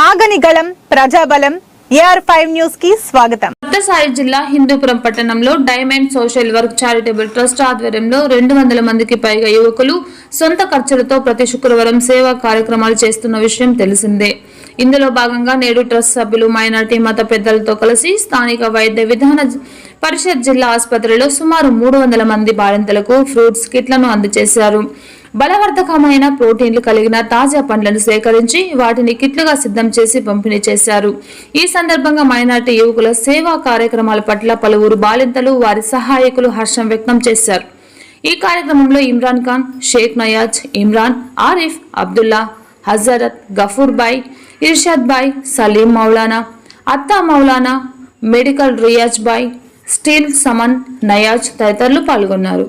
ఆగని గళం ప్రజాబలం AR five న్యూస్కి స్వాగతం. సత్యసాయి జిల్లా హిందూపురం పట్టణంలో diamond social work charitable trust ఆధ్వర్యంలో రెండు వందల మందికి పైగా యువకులు సొంత ఖర్చులతో ప్రతి శుక్రవారం సేవా కార్యక్రమాలు చేస్తున్న విషయం తెలిసిందే. ఇందులో భాగంగా నేడు ట్రస్ట్ సభ్యులు మైనార్టీ మత పెద్దలతో కలిసి స్థానిక వైద్య విధాన పరిషత్ జిల్లా ఆసుపత్రిలో సుమారు మూడు వందల మంది బాలింతలకు ఫ్రూట్స్ కిట్లను అందజేశారు. బలవర్ధకమైన ప్రోటీన్లు కలిగిన తాజా పండ్లను సేకరించి వాటిని కిట్లుగా సిద్ధం చేసి పంపిణీ చేశారు. ఈ సందర్భంగా మైనార్టీ యువకుల సేవా కార్యక్రమాల పట్ల పలువురు బాలింతలు వారి సహాయకులు హర్షం వ్యక్తం చేశారు. ఈ కార్యక్రమంలో Imran Khan Sheikh Nayaz Imran Arif Abdullah Hazrat Gafoor bye Irshad bye Salim Maulana Atta Maulana medical Riyaz bye steel Saman Nayaz తదితరులు పాల్గొన్నారు.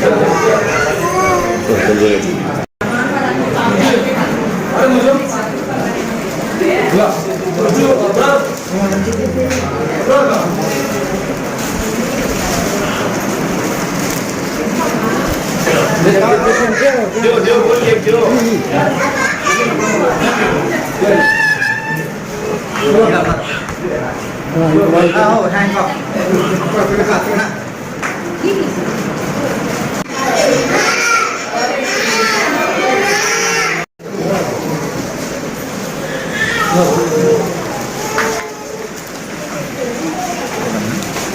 Điều, điều, quân nghiệp, điều. Hãy subscribe cho kênh Ghiền Mì Gõ Để không bỏ lỡ những video hấp dẫn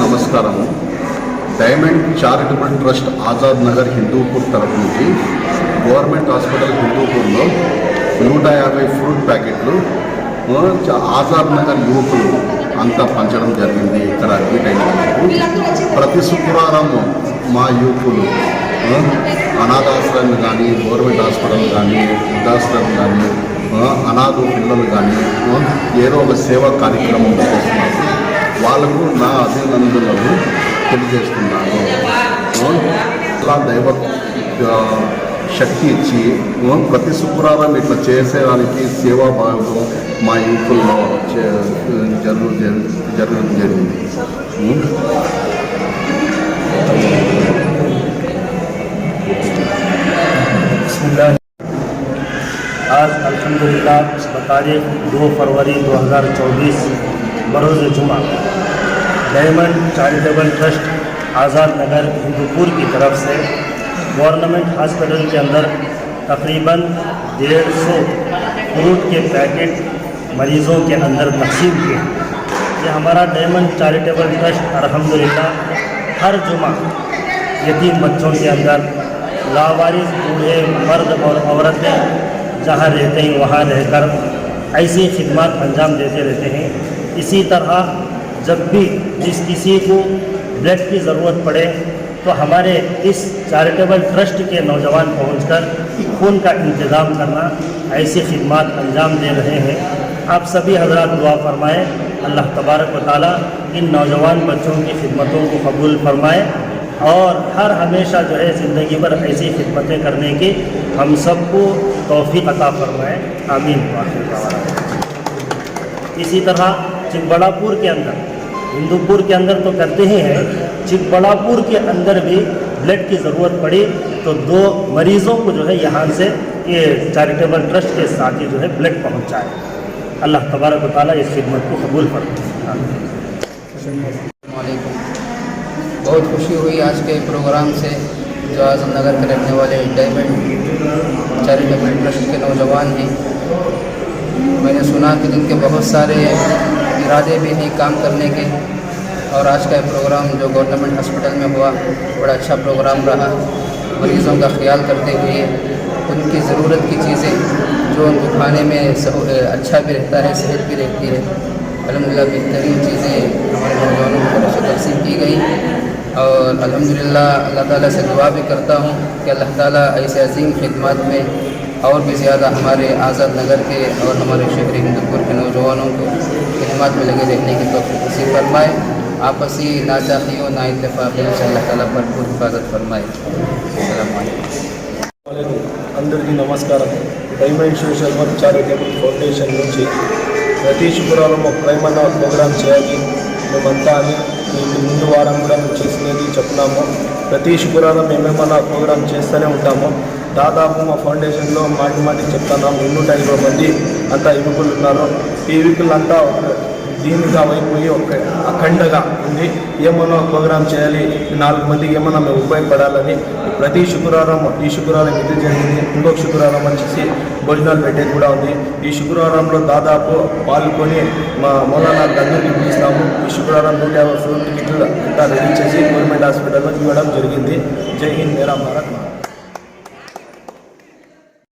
నమస్కారము diamond charitable trust Azad Nagar Hindupur తరఫు నుంచి గవర్నమెంట్ హాస్పిటల్ హిందూపూర్లో నూట యాభై fruit ప్యాకెట్లు ఆజాద్ నగర్ యువకులు అంతా పంచడం జరిగింది. ఇక్కడ అడ్మిట్ అయిన ప్రతి శుక్రవారం మా యువకులు అనాథాశ్రమం కానీ గవర్నమెంట్ హాస్పిటల్ కానీ వృద్ధాశ్రమం కానీ అనాథ పిల్లలు కానీ ఏదో ఒక సేవా కార్యక్రమం చేస్తున్నారు. వాళ్ళకు నా అభినందనలు తెలియజేస్తున్నాను. ఆ, దైవ శక్తి ఇచ్చి ప్రతి శుక్రవారం ఇట్లా చేసేదానికి సేవా భాగం మా యూత్లో చే- జరుగు జరగడం జరిగింది. تاریخ دو فروری دو ہزار چوبیس بروز جمعہ۔ ڈائمنڈ چاریٹیبل ٹرسٹ آزاد نگر ہندو پور کی طرف سے گورنمنٹ ہاسپٹل کے اندر تقریباً ڈیڑھ سو فروٹ کے پیکٹ مریضوں کے اندر تقسیم کیے۔ یہ ہمارا ڈائمنڈ چاریٹیبل ٹرسٹ الحمدللہ ہر جمعہ یتیم بچوں کے اندر لاوارث بوڑھے، مرد اور عورتیں جہاں رہتے ہیں وہاں رہ کر ایسی خدمات انجام دیتے رہتے ہیں۔ اسی طرح جب بھی جس کسی کو بلڈ کی ضرورت پڑے تو ہمارے اس چیریٹیبل ٹرسٹ کے نوجوان پہنچ کر خون کا انتظام کرنا ایسی خدمات انجام دے رہے ہیں۔ آپ سبھی حضرات دعا فرمائیں۔ اللہ تبارک و تعالیٰ ان نوجوان بچوں کی خدمتوں کو قبول فرمائے۔ اور ہر ہمیشہ جو ہے زندگی پر ایسی خدمتیں کرنے کی ہم سب کو توفیق عطا فرمائے۔ آمین۔ اسی طرح چکبڑا پور کے اندر ہندو پور کے اندر تو کرتے ہی ہیں چکبڑا پور کے اندر بھی بلڈ کی ضرورت پڑی تو دو مریضوں کو جو ہے یہاں سے یہ چیریٹیبل ٹرسٹ کے ساتھ ہی جو ہے بلڈ پہنچائے۔ اللہ تبارک و تعالیٰ اس خدمت کو قبول کرتے السلام علیکم۔ بہت خوشی ہوئی آج کے پروگرام سے، جو اعظم نگر کے رہنے والے ڈائمنڈ چیریٹیبل ٹرسٹ کے نوجوان ہیں۔ میں نے سنا کہ جن کے بہت سارے ارادے بھی ہیں کام کرنے کے، اور آج کا یہ پروگرام جو گورنمنٹ ہاسپٹل میں ہوا، بڑا اچھا پروگرام رہا۔ مریضوں کا خیال کرتے ہوئے ان کی ضرورت کی چیزیں جو ان کو کھانے میں اچھا بھی رہتا ہے، صحت بھی رہتی ہے۔ الحمدللہ بہترین چیزیں ہمارے نوجوانوں کو نصیب کی گئی۔ اور الحمدللہ اللہ تعالیٰ سے دعا بھی کرتا ہوں کہ اللہ تعالیٰ ایسے عظیم خدمات میں اور بھی زیادہ ہمارے آزاد نگر کے اور ہمارے شہری ہندوپور کے نوجوانوں کو خدمات میں لگے رہنے کی توقع نصیب فرمائے۔ آپسی ناچاخیوں نا اتفاقیوں سے اللہ تعالیٰ پر بھرپور حفاظت فرمائے۔ السلام علیکم۔ اندر అందరికీ నమస్కారం primary social work charitable foundation నుంచి ప్రతి శుక్రవారం ఒక ప్రైమర్ ప్రోగ్రామ్ చేయాలి మేమంతా అని మీకు ముందు వారం కూడా మేము చేసినది చెప్తున్నాము ప్రతి శుక్రవారం మేమేమన్నా ప్రోగ్రామ్ చేస్తూనే ఉంటాము. దాదాపు మా ఫౌండేషన్లో మాటి మాటి చెప్తున్నాము నూట ఇరవై మంది అంతా యువకులు ఉన్నారు. ఈ యువకులంతా దీనిగా అయిపోయి ఒక అఖండగా ఉంది. ఏమన్నా ప్రోగ్రామ్ చేయాలి నాలుగు మంది ఏమన్నా మేము ఉపయోగపడాలని ప్రతి శుక్రవారం ఈ శుక్రవారం ఇది జరిగింది ఇంకొక శుక్రవారం వచ్చేసి భోజనాలు పెట్టేది కూడా ఉంది. ఈ శుక్రవారంలో దాదాపు పాల్గొని మా మౌలానా దగ్గరికి పిలుస్తాము ఈ శుక్రవారం నూట యాభై ఫ్రూట్ టికెట్లు అంతా రెడీ చేసి గవర్నమెంట్ హాస్పిటల్లో ఇవ్వడం జరిగింది. జై హింద్ మేరా భారత్